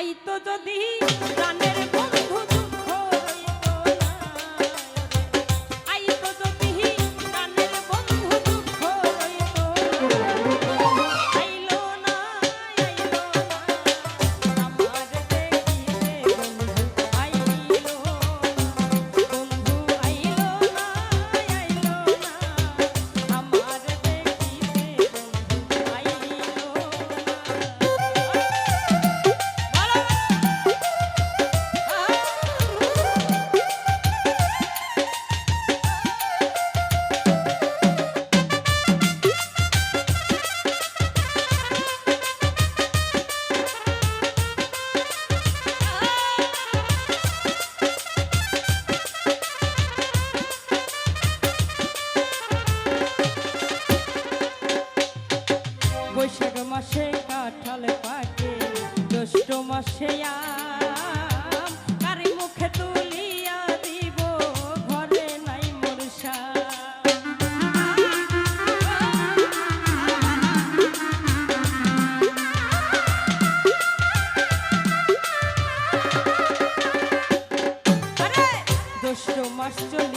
আইতো যদি প্রাণের জ্যৈষ্ঠ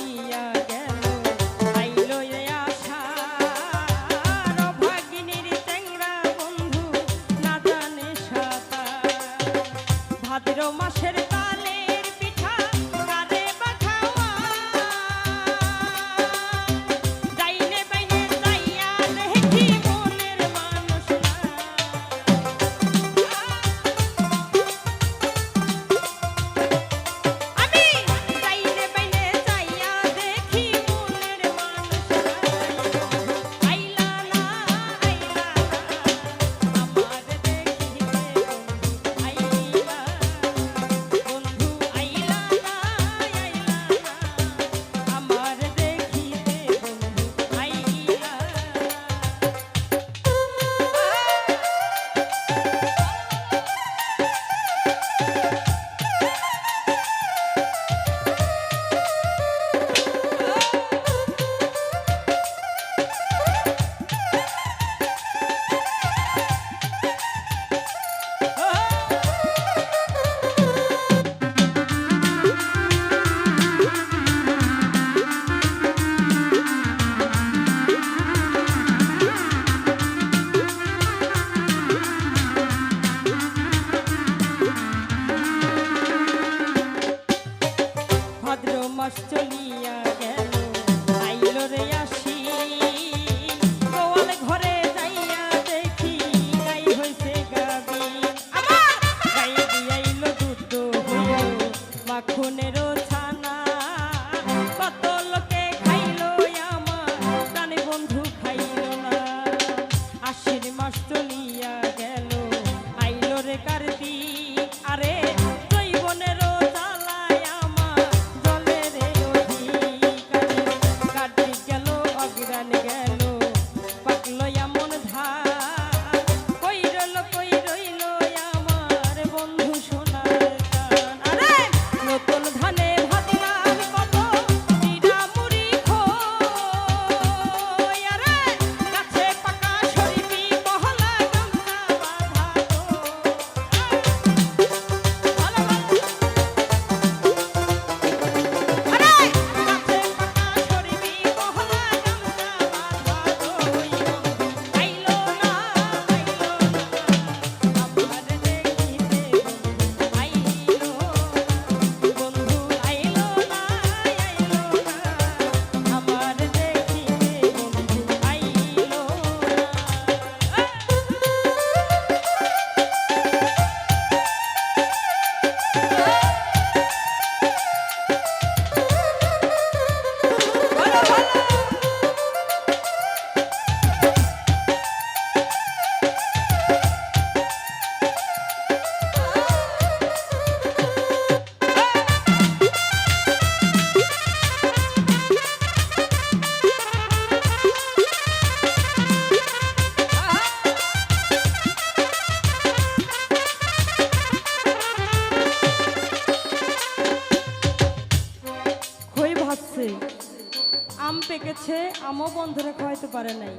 পেকেছে, আমও বন্ধুরা খাওয়াইতে পারে নাই।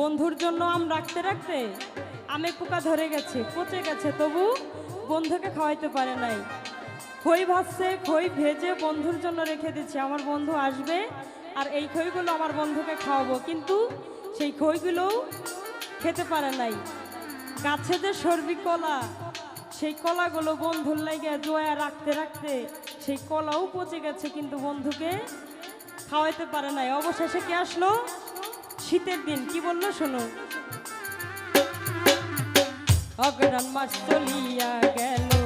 বন্ধুর জন্য আম রাখতে রাখতে আমে পোকা ধরে গেছে, পচে গেছে, তবু বন্ধুকে খাওয়াইতে পারে নাই। খই ভাজছে, খই ভেজে বন্ধুর জন্য রেখে দিচ্ছে, আমার বন্ধু আসবে আর এই খইগুলো আমার বন্ধুকে খাওয়াবো, কিন্তু সেই খইগুলোও খেতে পারে নাই। গাছে যে সর্বি কলা, সেই কলাগুলো বন্ধুর লাগে জোয়া রাখতে রাখতে সেই কলাও পচে গেছে, কিন্তু বন্ধুকে খাওয়াইতে পারে নাই। অবশেষে কে আসলো? শীতের দিন, কি বলল শোনো? অগ্রান মাস চলিয়া গেল।